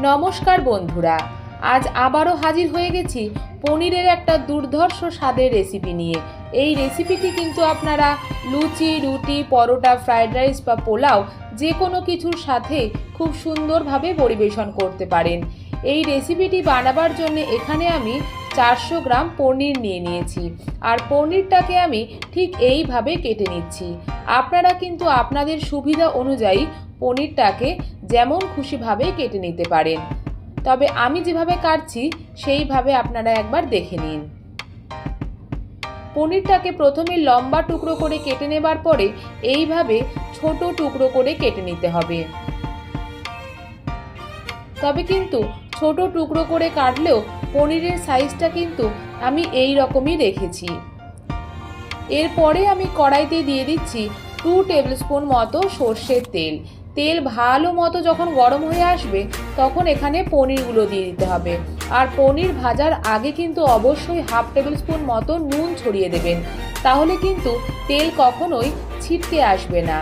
নমস্কার বন্ধুরা, আজ আবারও হাজির হয়ে গেছি পনিরের একটা দুর্ধর্ষ স্বাদের রেসিপি নিয়ে। এই রেসিপিটি কিন্তু আপনারা লুচি, রুটি, পরোটা ফ্রাইড রাইস বা পোলাও যে কোনো কিছুর সাথে খুব সুন্দরভাবে পরিবেশন করতে পারেন। এই রেসিপিটি বানাবার জন্য এখানে আমি চারশো গ্রাম পনির নিয়ে নিয়েছি আর পনিরটাকে আমি ঠিক এইভাবে কেটে নিচ্ছি। আপনারা কিন্তু আপনাদের সুবিধা অনুযায়ী পনিরটাকে যেমন খুশিভাবে কেটে নিতে পারেন। তবে আমি যেভাবে কাটছি, সেইভাবে আপনারা একবার দেখে নিন। পনিরটাকে প্রথমে লম্বা টুকরো করে কেটে নেবার পরে এইভাবে ছোট টুকরো করে কেটে নিতে হবে। তবে কিন্তু ছোট টুকরো করে কাটলেও পনিরের সাইজটা কিন্তু আমি এই রকমই রেখেছি। এরপরে আমি কড়াইতে দিয়ে দিচ্ছি টু টেবিল টেবিলস্পুন মতো সর্ষের তেল। তেল ভালো মতো যখন গরম হয়ে আসবে, তখন এখানে পনিরগুলো দিয়ে দিতে হবে। আর পনির ভাজার আগে কিন্তু অবশ্যই হাফ টেবিল স্পুন মতো নুন ছড়িয়ে দেবেন। তাহলে কিন্তু তেল কখনোই ছিটকে আসবে না।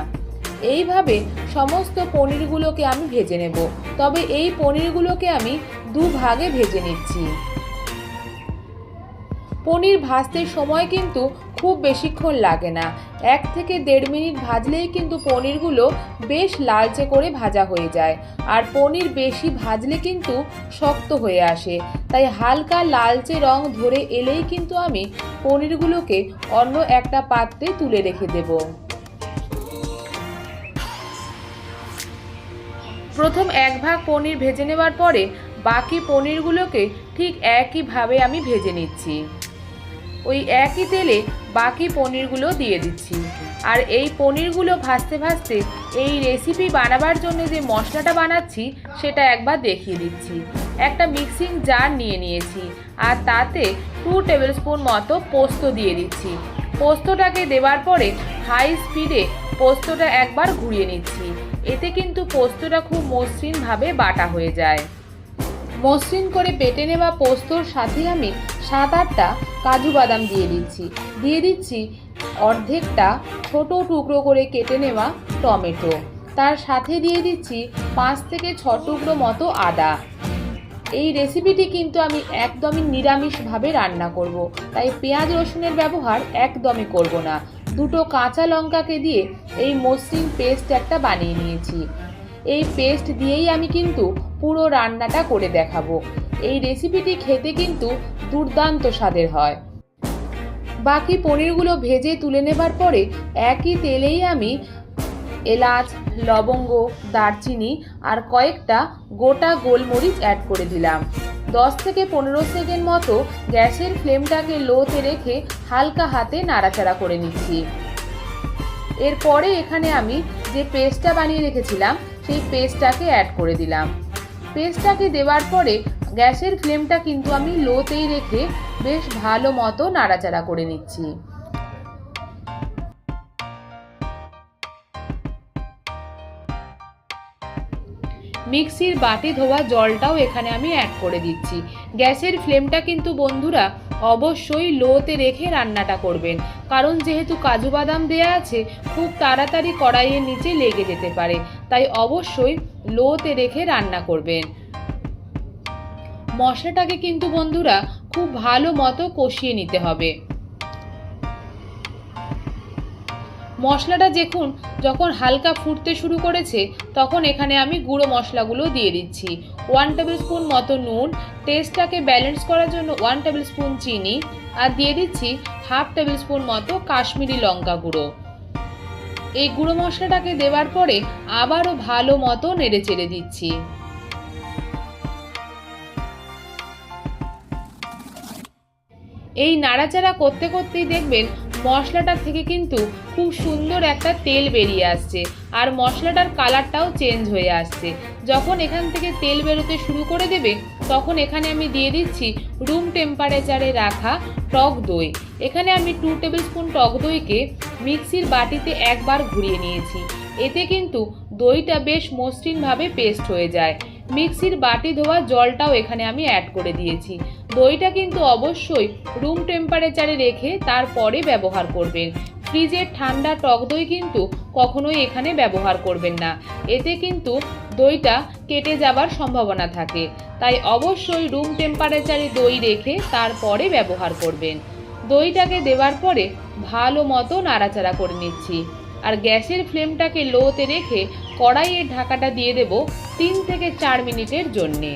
এইভাবে সমস্ত পনিরগুলোকে আমি ভেজে নেব। তবে এই পনিরগুলোকে আমি দু ভাগে ভেজে নিচ্ছি। পনির ভাজতে সময় কিন্তু খুব বেশিক্ষণ লাগে না। এক থেকে দেড় মিনিট ভাজলেই কিন্তু পনিরগুলো বেশ লালচে করে ভাজা হয়ে যায়। আর পনির বেশি ভাজলে কিন্তু শক্ত হয়ে আসে। তাই হালকা লালচে রং ধরে এলেই কিন্তু আমি পনিরগুলোকে অন্য একটা পাত্রে তুলে রেখে দেবো। প্রথম এক ভাগ পনির ভেজে নেওয়ার পরে বাকি পনিরগুলোকে ঠিক একইভাবে আমি ভেজে নিচ্ছি। ওই একই তেলে বাকি পনিরগুলো দিয়ে দিচ্ছি। আর এই পনিরগুলো ভাজতে ভাজতে এই রেসিপি বানাবার জন্য যে মশলাটা বানাচ্ছি, সেটা একবার দেখিয়ে দিচ্ছি। একটা মিক্সিং জার নিয়ে নিয়েছি আর তাতে টু টেবিল স্পুন মতো পোস্ত দিয়ে দিচ্ছি। পোস্তটাকে দেওয়ার পরে হাই স্পিডে পোস্তটা একবার ঘুরিয়ে নিচ্ছি। এতে কিন্তু পোস্তটা খুব মসৃণভাবে বাটা হয়ে যায়। মসৃণ করে বেটে নেওয়া পোস্তর সাথে আমি সাত আটটা কাজু বাদাম দিয়ে দিচ্ছি। দিয়ে দিচ্ছি অর্ধেকটা ছোট টুকরো করে কেটে নেওয়া টমেটো। তার সাথে দিয়ে দিচ্ছি পাঁচ থেকে ছ টুকরো মতো আদা। এই রেসিপিটি কিন্তু আমি একদমই নিরামিষভাবে রান্না করব। তাই পেঁয়াজ রসুনের ব্যবহার একদমই করব না। দুটো কাঁচা লঙ্কাকে দিয়ে এই মসৃণ পেস্ট একটা বানিয়ে নিয়েছি। এই পেস্ট দিয়েই আমি কিন্তু পুরো রান্নাটা করে দেখাবো। এই রেসিপিটি খেতে কিন্তু দুর্দান্ত স্বাদের হয়। বাকি পনিরগুলো ভেজে তুলে নেবার পরে একই তেলেই আমি এলাচ, লবঙ্গ, দারচিনি আর কয়েকটা গোটা গোলমরিচ অ্যাড করে দিলাম। দশ থেকে পনেরো সেকেন্ড মতো গ্যাসের ফ্লেমটাকে লোতে রেখে হালকা হাতে নাড়াচাড়া করে নিচ্ছি। এরপরে এখানে আমি যে পেস্টটা বানিয়ে রেখেছিলাম সেই পেস্টটাকে অ্যাড করে দিলাম। পেস্টটাকে দেওয়ার পরে গ্যাসের ফ্লেমটা কিন্তু আমি লোতেই রেখে বেশ ভালো মতো নাড়াচাড়া করে নিচ্ছি। মিক্সির বাটি ধোয়া জলটাও এখানে আমি অ্যাড করে দিচ্ছি। গ্যাসের ফ্লেমটা কিন্তু বন্ধুরা অবশ্যই লোতে রেখে রান্নাটা করবেন। কারণ যেহেতু কাজু বাদাম দেয়া আছে, খুব তাড়াতাড়ি কড়াইয়ের নিচে লেগে যেতে পারে। তাই অবশ্যই লোতে রেখে রান্না করবেন। মশলাটাকে কিন্তু বন্ধুরা খুব ভালো মতো কষিয়ে নিতে হবে। মশলাটা দেখুন, যখন হালকা ফুটতে শুরু করেছে, তখন এখানে আমি গুঁড়ো মশলাগুলো দিয়ে দিচ্ছি। ওয়ান টেবিল স্পুন মতো নুন টেস্টটাকে ব্যালেন্স করার জন্য ওয়ান টেবিল স্পুন চিনি, আর দিয়ে দিচ্ছি হাফ টেবিল স্পুন মতো কাশ্মীরি লঙ্কা গুঁড়ো। এই গুঁড়ো মশলাটাকে দেওয়ার পরে আবারও ভালো মতো নেড়ে চেড়ে দিচ্ছি। এই নাড়াচাড়া করতে করতেই দেখবেন মশলাটা থেকে কিন্তু খুব সুন্দর একটা তেল বেরিয়ে আসছে। আর মশলাটার কালারটাও চেঞ্জ হয়ে আসছে। যখন এখান থেকে তেল বেরোতে শুরু করে দেবে, তখন এখানে আমি দিয়ে দিচ্ছি রুম টেম্পারেচারে রাখা টক দই। এখানে আমি টু টেবিল স্পুন টক দইকে মিক্সির বাটিতে একবার ঘুরিয়ে নিয়েছি। এতে কিন্তু দইটা বেশ মসৃণভাবে পেস্ট হয়ে যায়। মিক্সির বাটি ধোয়া জলটাও এখানে আমি অ্যাড করে দিয়েছি। দইটা কিন্তু অবশ্যই রুম টেম্পারেচারে রেখে তারপরে ব্যবহার করবেন। ফ্রিজের ঠান্ডা টক দই কিন্তু কখনোই এখানে ব্যবহার করবেন না। এতে কিন্তু দইটা কেটে যাবার সম্ভাবনা থাকে। তাই অবশ্যই রুম টেম্পারেচারে দই রেখে তারপরে ব্যবহার করবেন। দইটাকে দেওয়ার পরে ভালো মতো নাড়াচাড়া করে নিচ্ছি। আর গ্যাসের ফ্লেমটাকে লোতে রেখে কড়াইয়ের ঢাকাটা দিয়ে দেব তিন থেকে চার মিনিটের জন্যে।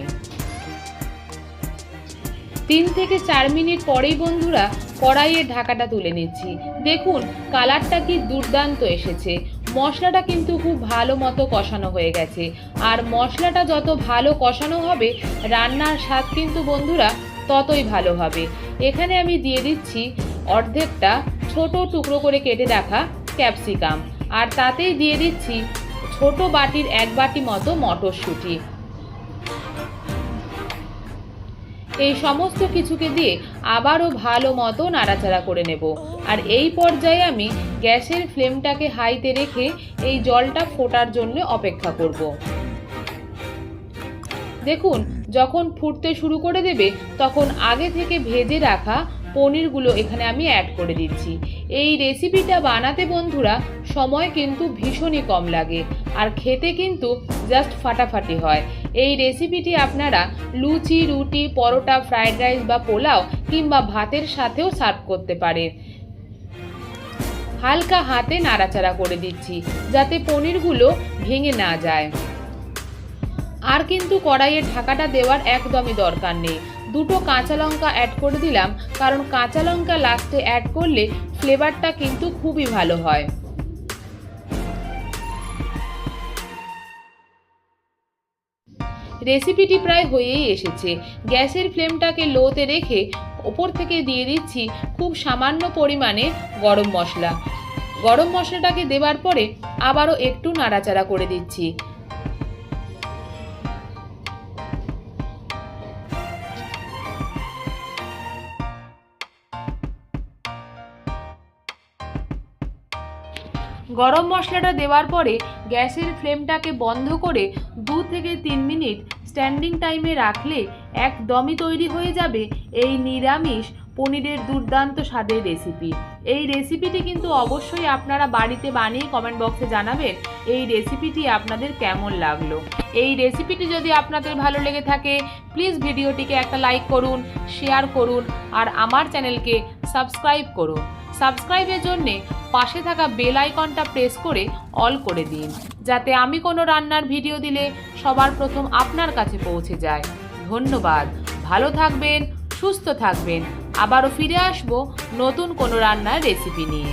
তিন থেকে চার মিনিট পরেই বন্ধুরা কড়াইয়ের ঢাকাটা তুলে নিচ্ছি। দেখুন, কালারটা কি দুর্দান্ত এসেছে। মশলাটা কিন্তু খুব ভালো মতো কষানো হয়ে গেছে। আর মশলাটা যত ভালো কষানো হবে, রান্নার স্বাদ কিন্তু বন্ধুরা ততই ভালো হবে। এখানে আমি দিয়ে দিচ্ছি অর্ধেকটা ছোট টুকরো করে কেটে রাখা ক্যাপসিকাম। আর তাতেই দিয়ে দিচ্ছি ছোট বাটির এক বাটি মতো মটরশুঁটি। এই সমস্ত কিছুকে দিয়ে আবারও ভালো মতো নাড়াচাড়া করে নেব। আর এই পর্যায়ে আমি গ্যাসের ফ্লেমটাকে হাইতে রেখে এই জলটা ফোটার জন্য অপেক্ষা করব। দেখুন, যখন ফুটতে শুরু করে দেবে, তখন আগে থেকে ভেজে রাখা পনিরগুলো এখানে আমি অ্যাড করে দিচ্ছি। এই রেসিপিটা বানাতে বন্ধুরা, সময় কিন্তু ভীষণই কম লাগে। আর খেতে কিন্তু জাস্ট ফাটাফাটি হয়। এই রেসিপিটি আপনারা লুচি, রুটি, পরোটা ফ্রায়েড রাইস বা পোলাও কিংবা ভাতের সাথেও সার্ভ করতে পারেন। হালকা হাতে নাড়াচাড়া করে দিচ্ছি যাতে পনিরগুলো ভেঙে না যায়। আর কিন্তু কড়াইয়ের ঢাকাটা দেওয়ার একদমই দরকার নেই। দুটো কাঁচা লঙ্কা অ্যাড করে দিলাম, কারণ কাঁচা লঙ্কা লাস্টে অ্যাড করলে ফ্লেভারটা কিন্তু খুবই ভালো হয়। রেসিপিটি প্রায় হয়েই এসেছে। গ্যাসের ফ্লেমটাকে লোতে রেখে ওপর থেকে দিয়ে দিচ্ছি খুব সামান্য পরিমাণে গরম মশলা। গরম মশলাটাকে দেওয়ার পরে আবারও একটু নাড়াচাড়া করে দিচ্ছি। গরম মশলাটা দেওয়ার পরে গ্যাসের ফ্লেমটাকে বন্ধ করে দু থেকে তিন মিনিট স্ট্যান্ডিং টাইমে রাখলে একদমই তৈরি হয়ে যাবে এই নিরামিষ পনিরের দুর্দান্ত স্বাদের রেসিপি এই রেসিপিটি কিন্তু অবশ্যই আপনারা বাড়িতে বানিয়ে কমেন্ট বক্সে জানাবেন এই রেসিপিটি আপনাদের কেমন লাগল। এই রেসিপিটি যদি আপনাদের ভালো লেগে থাকে প্লিজ ভিডিওটিকে একটা লাইক করুন শেয়ার করুন, আর আমার চ্যানেলকে সাবস্ক্রাইব করুন। সাবস্ক্রাইবের জন্যে পাশে থাকা বেল আইকনটা প্রেস করে অল করে দিন। যাতে আমি কোনো রান্নার ভিডিও দিলে সবার প্রথম আপনার কাছে পৌঁছে যায়। ধন্যবাদ। ভালো থাকবেন, সুস্থ থাকবেন। আবারও ফিরে আসব নতুন কোনো রান্নার রেসিপি নিয়ে।